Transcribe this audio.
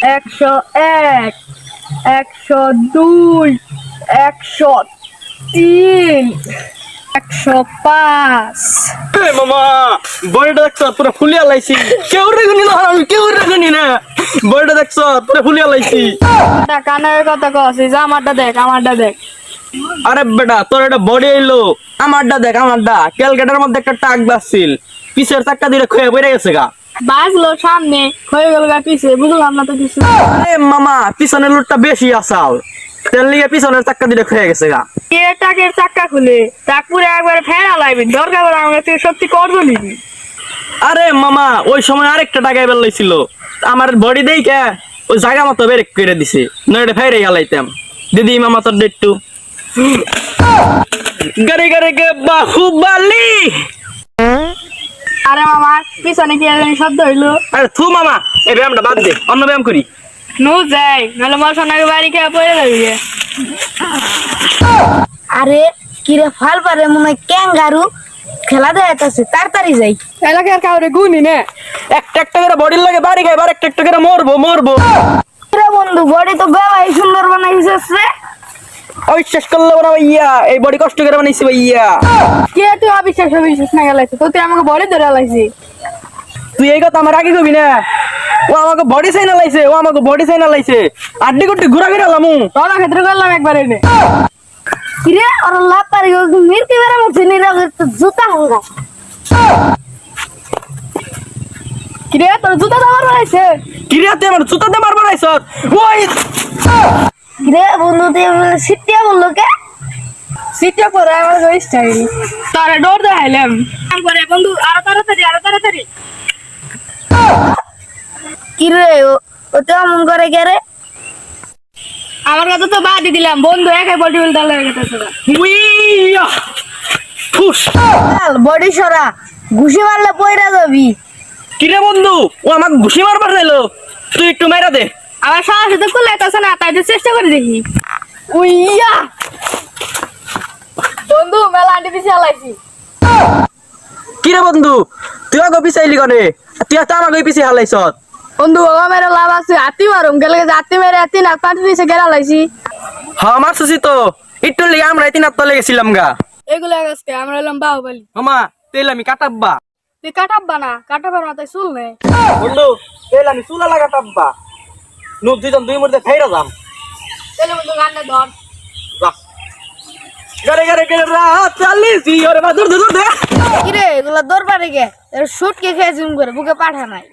একশো এক একশো দুই একশো তিন একশো পাঁচ। মামা বডিটা দেখছ পুরো ফুলিয়া লাইছি। কেউ রেগুনি না আমি কেউ রেগুনি না বডিটা দেখছ পুরো ফুলিয়া লাইছি। কানের কথা কছিস আমারটা দেখ আমারটা দেখ। আরে বেটা তোর এটা বডি এলো আমারটা দেখ আমারটা। ক্যালকাটার মধ্যে একটা টাক বাসছিল। পিছের চাক্কা দিয়ে খুঁয়ে বেড়ে গেছে গা। বাজলো সামনে হয়ে গেল গা পিছে বুঝলাম না তো কিছু। আরে মামা পিছনের লোটটা বেশি আসাল। তেল লিগে পিছনের চাক্কা খুঁয়ে গেছে গা। কে টাকের চাক্কা খুলে টাক পুরো একবারে ফেরা লাগবে দরকার আমার থেকে সত্যি নিবি। আরে মামা ওই সময় আরেকটা টাকা এবার লইছিল। আমার বডি দেই কে ওই জায়গা মতো বের করে দিছে নইটা ফেরে গেলাইতাম দিদি মামা তোর ডেটটু গারে গারে গে বাহুবালি আরে মামা পিছনে কি জানি শব্দ হইল? আরে থু মামা এই ব্যায়ামটা বাদ দে অন্য ব্যায়াম করি। নু যাই নাহলে মোর সোনাকে বাড়ি খেয়ে পড়ে যাবি। আরে কিরে ফাল পারে মনে ক্যাঙ্গারু। খেলা দেখাইতেছে তাড়াতাড়ি যাই। এলাকার কাউরে গুনি নে? একটা একটা করে বডির লাগে বাড়ি খাই বার একটা একটা করে মরবো মরবো। বন্ধু বডি তো গলাই সুন্দর বানাইছে অবিশ্বাস করলে ওরা ভাইয়া। এই বডি কষ্ট করে বানাইছি ভাইয়া। কে তুই অবিশ্বাস অবিশ্বাস না গেলাইছে? তো তুই আমাকে বড় ধরে লাইছি। তুই এই কথা আমার আগে কবি না? ও আমাকে বডি সাইনা লাইছে ও আমাকে বডি সাইনা লাইছে। আড্ডি কুড্ডি ঘুরা ঘুরা লামু তোরা ক্ষেত্রে করলাম একবার এনে। কিরে ওর লাভ পারি মির্কি বেড়া মুছে নিরা জুতা হোগা কিরে তোর জুতা দাবার বানাইছে। কিরে তুই আমার জুতাতে মারবার আইছ ওই! কিরে বন্ধু তুই সিটিয়া বলল কে? সিটে পরে আমার ওই স্টাইল তোরে ডোর দেখাইলাম। কাম করে বন্ধু আরও তাড়াতাড়ি আরও তাড়াতাড়ি। কিরে ও- ও তো এমন করে কে রে? আমার কথা তো বাদই দিলাম বন্ধু একাই বডি উইয়া ফুস। বডি সরা ঘুষি মারলে পয়রা যাবি। কিরে বন্ধু ও আমাকে ঘুষি মারবার চাইলো। তুই একটু মেরা দে। আমার সাহস তো কুলে আছে না তাই চেষ্টা করে দেখি। উইয়া! বন্ধু মেলা আন্টি পিছিয়ে আলাইছি কিরে বন্ধু? তুই আগে পিছাইলি কনে? তুই তো আমাকে পিছিয়ে হালাইছ বন্ধু বাবা মেরে লাভ আছে হাতি মারুম গেলে হাতি মেরে হাতি না পাঁচ পিছে গেলা লাইছি হ্যাঁ মারছি তো। একটু লিগে আমরা তিন আত্মা লেগেছিলাম গা। এগুলো আজকে আমরা এলাম বাহুবলি। মামা তেল আমি কাটাব্বা। তুই কাটাব্বা না কাটাবার মাথায় চুল নেই। বন্ধু তেল আমি চুলা লাগা কাটাব্বা নু দুইজন দুই মধ্যে খাইরা যাম। তাহলে বন্ধু গান্ডে ধর। যা। গারে গারে গারে রাত চালিয়েছি ওরে বা দূর দূর দে কিরে এগুলা দৌড় পারে কে শুট কে খেয়ে জুম করে বুকে পাঠা নাই।